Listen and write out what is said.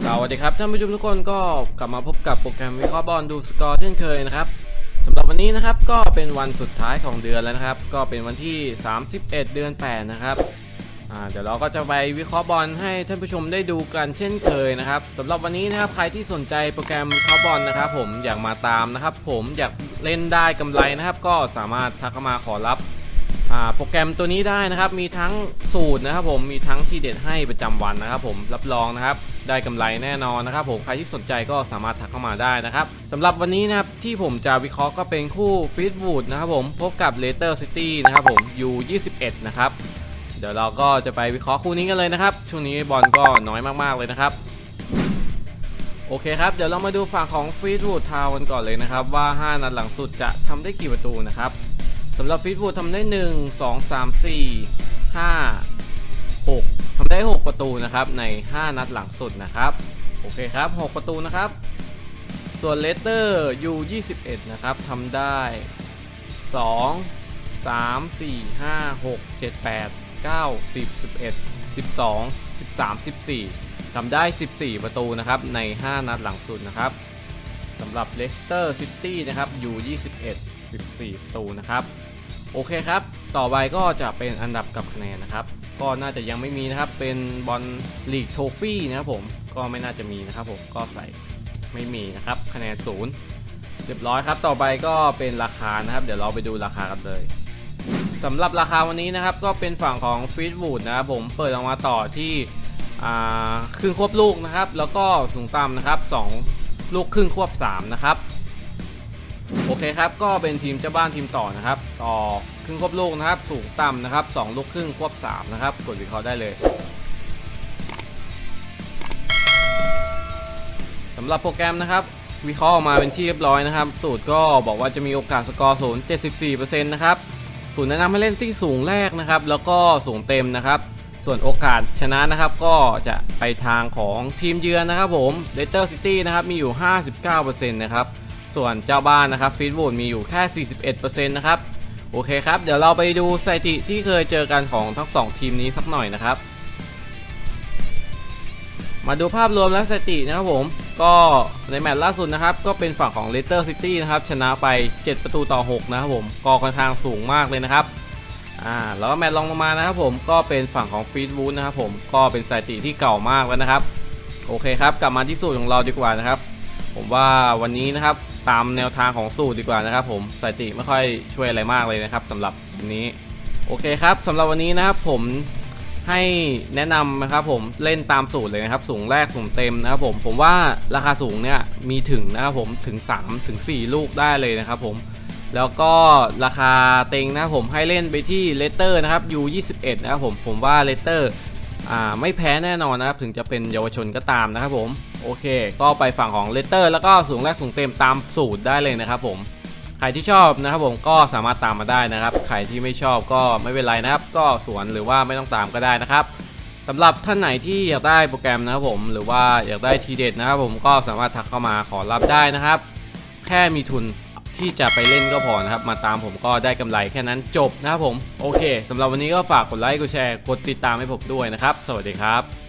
สวัสดีครับท่านผู้ชมทุกคนก็กลับมาพบกับโปรแกรมวิเคราะห์บอลดูสกอร์เช่นเคยนะครับสำหรับวันนี้นะครับก็เป็นวันสุดท้ายของเดือนแล้วนะครับ ก็เป็นวันที่ 31 เดือน 8 นะครับเดี๋ยวเราก็จะไปวิเคราะห์บอลให้ท่านผู้ชมได้ดูกันเช่นเคยนะครับสำหรับวันนี้นะครับใครที่สนใจโปรแกรมวิเคราะห์บอลนะครับ ผมอยากมาตามนะครับ ผมอยากเล่นได้กำไรนะครับ ก็สามารถทักมาขอรับ โปรแกรมตัวนี้ได้นะครับ มีทั้งสูตรนะครับผม มีทั้งที่เด็ดให้ประจำวันนะครับผม รับรองนะครับ ได้กำไรแน่นอนนะครับผม ใครที่สนใจก็สามารถทักเข้ามาได้นะครับสำหรับวันนี้นะครับ ที่ผมจะวิเคราะห์ก็เป็นคู่ฟีดวูดนะครับผม พบกับเลเตอร์ซิตี้นะครับผม U21 นะครับ เดี๋ยวเราก็จะไปวิเคราะห์คู่นี้กันเลยนะครับ ช่วงนี้บอลก็น้อยมากๆเลยนะครับโอเคครับ เดี๋ยวเรามาดูฝั่งของฟีดวูดทาวกันก่อนเลยนะครับ ว่า 5 นัดหลังสุดจะทำได้กี่ประตูนะครับำหรับฟีดวูดทำได้ 1 2 3 4 5 6ทำได้ 6 ประตูนะครับใน 5 นัดหลังสุดนะครับ โอเคครับ 6 ประตูนะครับ ส่วนเลสเตอร์ U21 นะครับทำได้ 2 3 4 5 6 7 8 9 10 11 12 13 14ทำได้ 14 ประตูนะครับใน 5 นัดหลังสุดนะครับสำหรับเลสเตอร์ซิตี้นะครับ U21 14 ประตูนะครับ โอเคครับ ต่อไปก็จะเป็นอันดับกับคะแนนนะครับ ก็น่าจะยังไม่มีนะครับ เป็นบอลลีกโทฟี่นะครับผม ก็ไม่น่าจะมีนะครับผม ก็ใส่ไม่มีนะครับ คะแนนศูนย์เรียบร้อยครับ ต่อไปก็เป็นราคานะครับ เดี๋ยวเราไปดูราคากันเลยสำหรับราคาวันนี้นะครับ ก็เป็นฝั่งของฟีดวูดนะครับผม เปิดออกมาต่อที่ครึ่งควบลูกนะครับ แล้วก็สูงต่ำนะครับสองลูกครึ่งควบสามนะครับ โอเคครับ ก็เป็นทีมเจ้าบ้านทีมต่อนะครับ ต่อครึ่งควบลูกนะครับ สูงต่ำนะครับ2ลูกครึ่งควบ3นะครับ กดวิเคราะห์ได้เลยสำหรับโปรแกรมนะครับวิเคราะห์ออกมาเป็นที่เรียบร้อยนะครับ สูตรก็บอกว่าจะมีโอกาสสกอร์ศูนย์74%นะครับสูตรแนะนำให้เล่นที่สูงแรกนะครับ แล้วก็สูงเต็มนะครับ ส่วนโอกาสชนะนะครับ ก็จะไปทางของทีมเยือนนะครับผมเลสเตอร์ซิตี้นะครับมีอยู่ 59%นะครับ ส่วนเจ้าบ้านนะครับฟีดบูดมีอยู่แค่ 41%นะครับ โอเคครับ เดี๋ยวเราไปดูสถิติที่เคยเจอกันของทั้ง 2 ทีมนี้สักหน่อยนะครับ มาดูภาพรวมและสถิตินะครับผม ก็ในแมตช์ล่าสุดนะครับ ก็เป็นฝั่งของเลสเตอร์ซิตี้นะครับ ชนะไป 7 ประตูต่อ 6 นะครับผม ก็ค่อนข้างสูงมากเลยนะครับอ่าแล้วก็แมตช์รองลงมานะครับผมก็เป็นฝั่งของฟีดวูดนะครับผมก็เป็นสถิติที่เก่ามากแล้วนะครับ โอเคครับ กลับมาที่สูตรของเราดีกว่านะครับ ผมว่าวันนี้นะครับ ตามแนวทางของสูตรดีกว่านะครับผมสถิติไม่ค่อยช่วยอะไรมากเลยนะครับสำหรับนี้โอเคครับสำหรับวันนี้นะครับผมให้แนะนำนะครับผมเล่นตามสูตรเลยนะครับ สูงแรกสูงเต็มนะครับผมผมว่าราคาสูงเนี่ยมีถึงนะครับผมถึง3ถึง4ลูกได้เลยนะครับผมแล้วก็ราคาเต็งนะครับผมให้เล่นไปที่เลเตอร์นะครับ U21 นะครับผมผมว่าเลเตอร์ อ่าไม่แพ้แน่นอนนะครับถึงจะเป็นเยาวชนก็ตามนะครับผมโอเค ก็ไปฝั่งของเลเตอร์แล้วก็สูงแรกสูงเต็มตามสูตรได้เลยนะครับผมใครที่ชอบนะครับผมก็สามารถตามมาได้นะครับใครที่ไม่ชอบก็ไม่เป็นไรนะครับ ก็สวนหรือว่าไม่ต้องตามก็ได้นะครับสำหรับท่านไหนที่อยากได้โปรแกรมนะครับผมหรือว่าอยากได้ทีเด็ดนะครับผมก็สามารถทักเข้ามาขอรับได้นะครับ แค่มีทุน ที่จะไปเล่นก็พอนะครับ มาตามผมก็ได้กำไรแค่นั้นจบนะครับผม โอเคสำหรับวันนี้ก็ฝากกดไลค์ กดแชร์ กดติดตามให้ผมด้วยนะครับ สวัสดีครับ